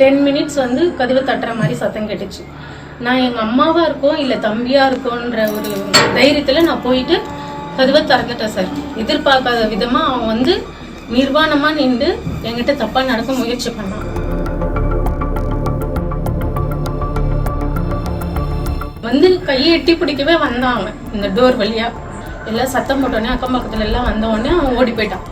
Ten minutes வந்து கதவு தட்டுற மாதிரி சத்தம் கேட்டுச்சு. நான் எங்கள் அம்மாவாக இருக்கோம் இல்லை தம்பியாக இருக்கோன்ற ஒரு தைரியத்தில் நான் போயிட்டு கதவை திறந்துட்டேன் சார். எதிர்பார்க்காத விதமாக அவன் வந்து நிர்வாணமாக நின்று என்கிட்ட தப்பாக நடக்க முயற்சி பண்ணான். வந்து கையை எட்டி பிடிக்கவே வந்தான் அவன். இந்த டோர் வழியாக எல்லாம் சத்தம் போட்டோடனே அக்கம் பக்கத்துல எல்லாம் வந்த உடனே அவன் ஓடி போயிட்டான்.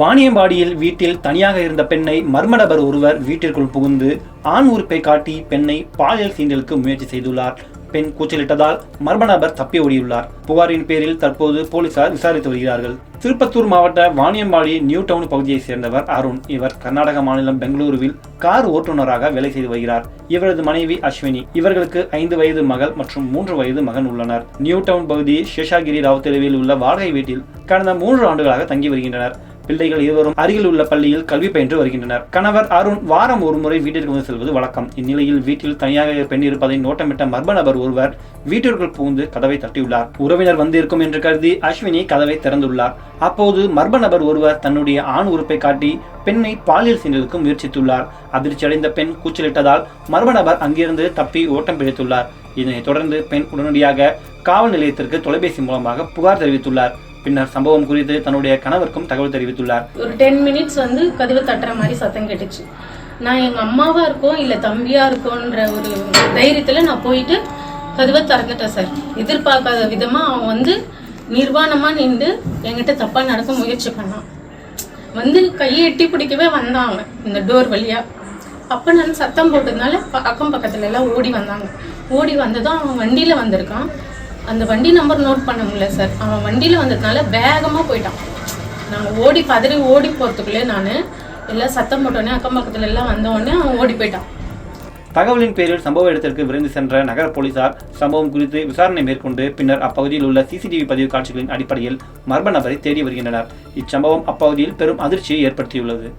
வாணியம்பாடியில் வீட்டில் தனியாக இருந்த பெண்ணை மர்ம நபர் ஒருவர் வீட்டிற்குள் புகுந்து ஆண் உறுப்பை காட்டி பெண்ணை பாலியல் சீண்டலுக்கு முயற்சி செய்துள்ளார். பெண் கூச்சலிட்டதால் மர்ம நபர் தப்பி ஓடியுள்ளார். புகாரின் பேரில் தற்போது போலீசார் விசாரித்து வருகிறார்கள். திருப்பத்தூர் மாவட்ட வாணியம்பாடி நியூ டவுன் பகுதியைச் சேர்ந்தவர் அருண். இவர் கர்நாடக மாநிலம் பெங்களூருவில் கார் ஓட்டுநராக வேலை செய்து வருகிறார். இவரது மனைவி அஸ்வினி. இவர்களுக்கு ஐந்து வயது மகள் மற்றும் மூன்று வயது மகன் உள்ளனர். நியூ டவுன் பகுதி சேஷாகிரி ராவ் தெருவில் உள்ள வாடகை வீட்டில் கடந்த மூன்று ஆண்டுகளாக தங்கி வருகின்றனர். பிள்ளைகள் இருவரும் அருகில் உள்ள பள்ளியில் கல்வி பயின்று வருகின்றனர். கணவர் அருண் வாரம் ஒரு முறை வீட்டிற்கு வந்து செல்வது வழக்கம். இந்நிலையில் வீட்டில் தனியாக பெண் இருப்பதை நோட்டமிட்ட மர்ம நபர் ஒருவர் வீட்டிற்குள் புகுந்து கதவை தட்டியுள்ளார். உறவினர் வந்திருக்கும் என்று கருதி அஸ்வினி கதவை திறந்துள்ளார். அப்போது மர்ம நபர் ஒருவர் தன்னுடைய ஆண் உறுப்பை காட்டி பெண்ணை பாலியல் சீண்டலுக்கு முயற்சித்துள்ளார். அதிர்ச்சியடைந்த பெண் கூச்சலிட்டதால் மர்ம நபர் அங்கிருந்து தப்பி ஓட்டம் பிடித்துள்ளார். இதனைத் தொடர்ந்து பெண் உடனடியாக காவல் நிலையத்திற்கு தொலைபேசி மூலமாக புகார் தெரிவித்துள்ளார். பின்னர் சம்பவம் குறித்து தன்னுடைய கணவருக்கும் தகவல் தெரிவித்துள்ளார். ஒரு டென் மினிட்ஸ் வந்து கதவு தட்டுற மாதிரி சத்தம் கேட்டுச்சு. நான் எங்கள் அம்மாவாக இருக்கோம் இல்லை தம்பியாக இருக்கோன்ற ஒரு தைரியத்தில் நான் போயிட்டு கதவை திறந்துட்டேன் சார். எதிர்பார்க்காத விதமாக அவன் வந்து நிர்வாணமாக நின்று என்கிட்ட தப்பாக நடக்க முயற்சி பண்ணான். வந்து கையை எட்டி பிடிக்கவே வந்தான் அவன் இந்த டோர் வழியா. அப்போ நான் சத்தம் போட்டதுனால ப- அக்கம் பக்கத்துல எல்லாம் ஓடி வந்தாங்க. ஓடி வந்ததும் அவன் வண்டியில் வந்திருக்கான். அந்த வண்டி நம்பர் நோட் பண்ண முடியல சார் அவன் வண்டியில் வந்ததுனால வேகமாக போயிட்டான். நாங்கள் ஓடி பதறி ஓடி போகிறதுக்குள்ளே நான் எல்லாம் சத்தம் போட்டோடனே அக்கம் பக்கத்துல எல்லாம் வந்தோடனே அவன் ஓடி போயிட்டான். தகவலின் பேரில் சம்பவ இடத்திற்கு விரைந்து சென்ற நகர போலீசார் சம்பவம் குறித்து விசாரணை மேற்கொண்டு பின்னர் அப்பகுதியில் உள்ள சிசிடிவி பதிவு காட்சிகளின் அடிப்படையில் மர்ம நபரை தேடி வருகின்றனர். இச்சம்பவம் அப்பகுதியில் பெரும் அதிர்ச்சியை ஏற்படுத்தியுள்ளது.